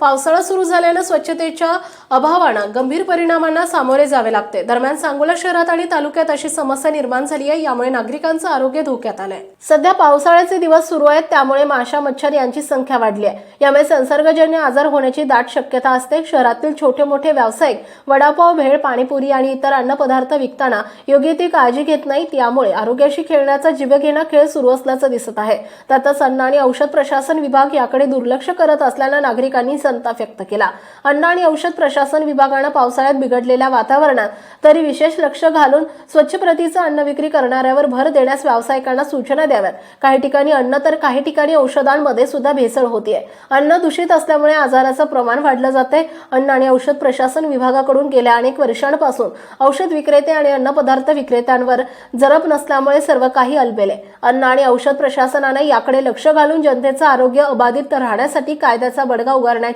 पावसाळा सुरू झाल्यानं स्वच्छतेच्या अभावानं गंभीर परिणामांना सामोरे जावे लागते. दरम्यान सांगोला शहरात आणि तालुक्यात अशी समस्या निर्माण झाली आहे यामुळे नागरिकांचं आरोग्य धोक्यात आलंय. सध्या पावसाळ्याचे दिवस सुरू आहेत त्यामुळे माशा मच्छर यांची संख्या वाढली आहे. यामुळे संसर्गजन्य आजार होण्याची दाट शक्यता असते. शहरातील छोटे मोठे व्यावसायिक वडापाव भेळ पाणीपुरी आणि इतर अन्नपदार्थ विकताना योग्य ती काळजी घेत नाहीत. यामुळे आरोग्याशी खेळण्याचा जीवघेणा खेळ सुरू असल्याचं दिसत आहे. त्यातच अन्न आणि औषध प्रशासन विभाग याकडे दुर्लक्ष करत असल्यानं नागरिकांनी संताप व्यक्त केला. अन्न आणि औषध प्रशासन विभागानं पावसाळ्यात बिघडलेल्या वातावरणात तरी विशेष लक्ष घालून स्वच्छ प्रतीचं अन्न विक्री करणाऱ्यावर भर देण्यास व्यावसायिकांना सूचना द्याव्यात. काही ठिकाणी अन्न तर काही ठिकाणी औषधांमध्ये सुद्धा भेसळ होतीये. अन्न दूषित असल्यामुळे आजाराचं प्रमाण वाढलं जाते अन्न आणि औषध प्रशासन विभागाकडून गेल्या अनेक वर्षांपासून औषध विक्रेते आणि अन्न पदार्थ विक्रेत्यांवर जरब नसल्यामुळे सर्व काही अलबेले अन्न आणि औषध प्रशासनाने याकडे लक्ष घालून जनतेचं आरोग्य अबाधित राहण्यासाठी कायद्याचा बडगा उगारण्याची